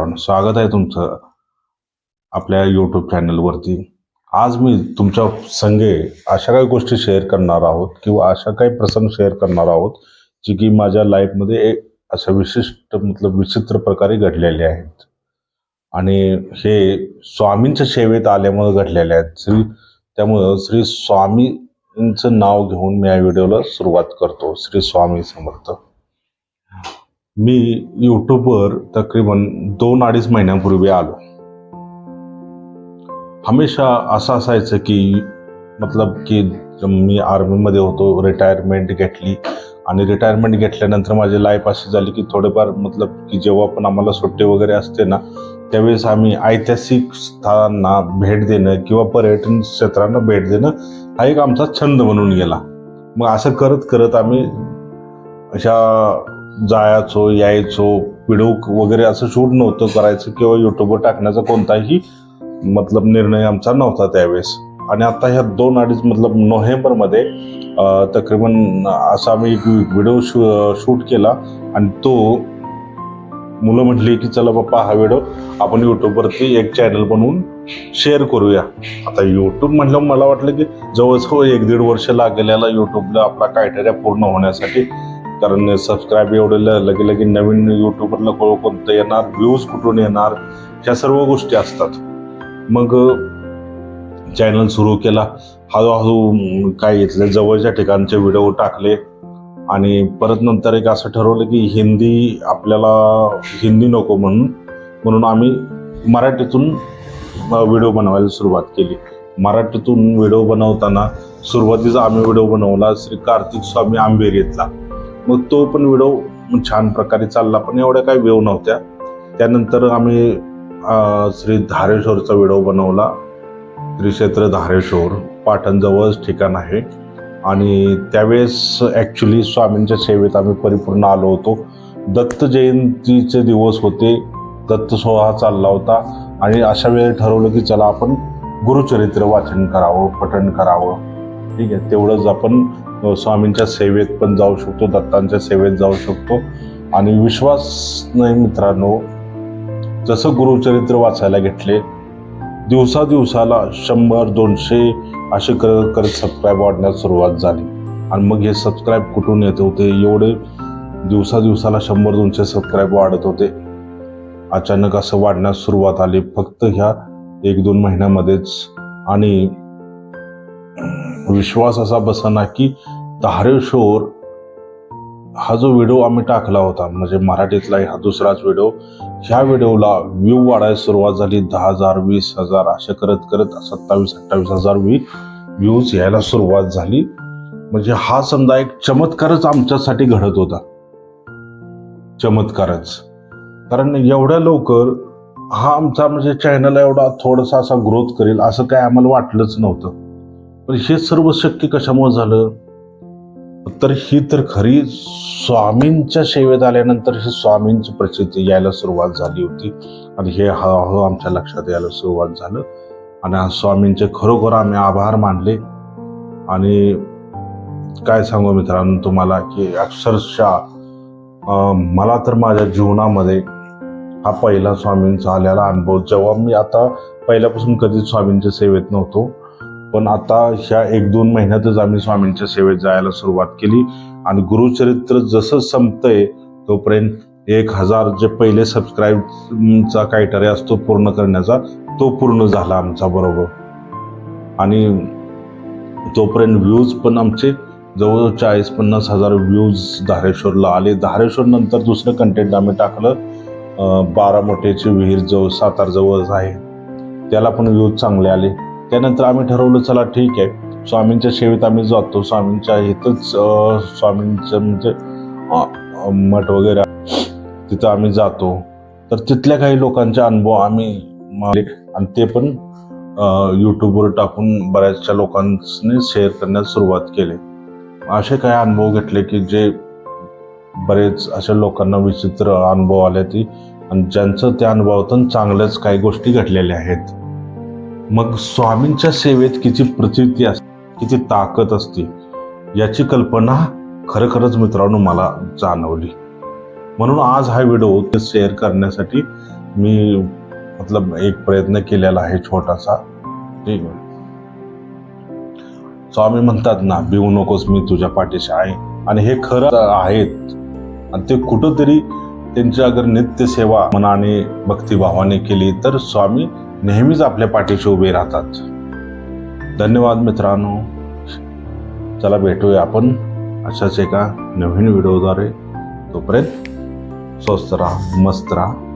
Restaurant स्वागत आहे तुमचं आपल्या यूट्यूब चॅनलवरती आज मी तुमच्या संगे अशा काही गोष्टी शेअर करणार आहोत किंवा अशा काही प्रसंग शेअर करणार आहोत जी की माझ्या लाईफमध्ये एक अशा विशिष्ट मतलब विचित्र प्रकारे घडलेले आहेत. आणि हे स्वामींच्या सेवेत आल्यामुळे घडलेले आहेत. श्री त्यामुळं श्री स्वामींचं नाव घेऊन मी या व्हिडिओला सुरुवात करतो. श्री स्वामी समर्थ. मी यूट्यूबवर तकरीबन दोन अडीच महिन्यांपूर्वी आलो. हमेशा असं असायचं की मतलब की मी आर्मीमध्ये होतो रिटायरमेंट घेतली आणि रिटायरमेंट घेतल्यानंतर माझी लाईफ अशी झाली की थोडेफार मतलब की जेव्हा पण आम्हाला सुट्टी वगैरे असते ना त्यावेळेस आम्ही ऐतिहासिक स्थळांना भेट देणं किंवा पर्यटन क्षेत्रांना भेट देणं हा एक आमचा छंद म्हणून गेला. मग असं करत करत आम्ही अशा जायचो यायचो व्हिडिओ वगैरे असं शूट नव्हतं करायचं किंवा युट्यूबवर टाकण्याचा कोणताही मतलब निर्णय आमचा नव्हता त्यावेळेस. आणि आता ह्या दोन अडीच मतलब नोव्हेंबरमध्ये तक्रिबन तकरीबन असा आम्ही एक व्हिडिओ शू शूट केला आणि तो मुलं म्हटली की चला बाप्पा हा व्हिडिओ आपण यूट्यूबवरती एक चॅनल बनवून शेअर करूया. आता यूट्यूब म्हटलं मला वाटलं की जवळजवळ एक दीड वर्ष लागलेला यूट्यूबला आपला क्रायटेरिया पूर्ण होण्यासाठी. कारण सबस्क्राईब एवढं ल- लगे लगे नवीन युट्यूबरला कोण कोणतं येणार व्ह्यूज कुठून येणार ह्या सर्व गोष्टी असतात. मग चॅनल सुरू केला. हळूहळू काय इथल्या जवळच्या ठिकाणचे व्हिडिओ टाकले. आणि परत नंतर एक असं ठरवलं की हिंदी आपल्याला हिंदी नको म्हणून म्हणून आम्ही मराठीतून व्हिडिओ बनवायला सुरुवात केली. मराठीतून व्हिडिओ बनवताना सुरुवातीचा आम्ही व्हिडिओ बनवला. श्री कार्तिक स्वामी आंबेरीतला. मग तो पण व्हिडिओ छान प्रकारे चालला पण एवढ्या काही वेव नव्हत्या. त्यानंतर आम्ही श्री धारेश्वरचा व्हिडिओ बनवला. त्रिक्षेत्र धारेश्वर पाटणजवळच ठिकाण आहे. आणि त्यावेळेस ॲक्च्युली स्वामींच्या सेवेत आम्ही परिपूर्ण आलो होतो. दत्त जयंतीचे दिवस होते. दत्त सोहळा चालला होता. आणि अशा वेळेला ठरवलं की चला आपण गुरुचरित्र वाचन करावं पठण करावं. ठीक आहे तेवढंच आपण स्वामींच्या सेवेत पण जाऊ शकतो दत्तांच्या सेवेत जाऊ शकतो. आणि विश्वास नाही मित्रांनो जसं गुरुचरित्र वाचायला घेतले दिवसादिवसाला शंभर दोनशे असे करत करत सबस्क्राईब वाढण्यास सुरुवात झाली. आणि मग हे सबस्क्राईब कुठून येत होते? एवढे दिवसादिवसाला शंभर दोनशे सबस्क्राईब वाढत होते. अचानक असं वाढण्यास सुरुवात आली. फक्त ह्या एक दोन महिन्यामध्येच. आणि विश्वास असा बसना की धारेश्वर हा जो व्हिडिओ आम्ही टाकला होता म्हणजे मराठीतला हा दुसराच व्हिडिओ ह्या व्हिडिओला व्ह्यू वाढायला सुरुवात झाली. दहा हजार वीस हजार असे करत करत सत्तावीस अठ्ठावीस हजार व्ही व्ह्यूज यायला सुरुवात झाली. म्हणजे हा समजा एक चमत्कारच आमच्यासाठी घडत होता. चमत्कारच. कारण एवढ्या लवकर हा आमचा म्हणजे चॅनल एवढा थोडासा असा ग्रोथ करेल असं काय आम्हाला वाटलंच नव्हतं. पण हे सर्व शक्य कशामुळे झालं? तर ही तर खरी स्वामींच्या सेवेत आल्यानंतर ही स्वामींची प्रसिद्धी यायला सुरुवात झाली होती. आणि हे हळूहळू आमच्या लक्षात यायला सुरुवात झालं. आणि स्वामींचे खरोखर आम्ही आभार मानले. आणि काय सांगू मित्रांनो तुम्हाला की अक्षरशः मला तर माझ्या जीवनामध्ये हा पहिला स्वामींचा आलेला अनुभव जेव्हा मी आता पहिल्यापासून कधीच स्वामींच्या सेवेत नव्हतो पण आता ह्या एक दोन महिन्यातच आम्ही स्वामींच्या सेवेत जायला सुरुवात केली. आणि गुरुचरित्र जसं संपतंय तोपर्यंत एक हजार जे पहिले सबस्क्राईबचा क्रायटेरिया असतो पूर्ण करण्याचा तो पूर्ण झाला आमचा बरोबर. आणि तोपर्यंत व्ह्यूज पण आमचे जवळजवळ चाळीस पन्नास हजार व्ह्यूज धारेश्वरला आले. धारेश्वर नंतर दुसरं कंटेंट आम्ही टाकलं. बारा बारामोटेची विहीर जवळ सातारजवळच आहे. त्याला पण व्ह्यूज चांगले आले. त्यानंतर आम्ही ठरवलं चला ठीक आहे. स्वामींच्या सेवेत आम्ही जातो. स्वामींच्या इथंच स्वामींचं म्हणजे मठ वगैरे तिथं आम्ही जातो. तर तिथल्या काही लोकांचे अनुभव आम्ही मागले आणि ते पण यूट्यूबवर टाकून बऱ्याचशा लोकांनी शेअर करण्यास सुरुवात केली. असे काही अनुभव घेतले की जे बरेच अशा लोकांना विचित्र अनुभव आले ती आणि ज्यांचं त्या अनुभवातून चांगल्याच काही गोष्टी घडलेल्या आहेत. मग स्वामींच्या सेवेत किती प्रचिती असते किती ताकद असते याची कल्पना खरोखरच मित्रांनो मला जाणवली. म्हणून आज हा व्हिडिओ शेअर करण्यासाठी मी मतलब एक प्रयत्न केलेला आहे छोटासा. ठीक आहे. स्वामी म्हणतात ना भिवू नकोस मी तुझ्या पाठीशी आहे. आणि हे खरं आहेत. आणि ते कुठंतरी त्यांची अगर नित्यसेवा मनाने भक्तिभावाने केली तर स्वामी नेहमीच आपल्या पाठीशी उभे राहतात. धन्यवाद मित्रांनो. चला भेटूया आपण अशाच एका नवीन व्हिडिओद्वारे. तोपर्यंत स्वस्त राहा मस्त राहा.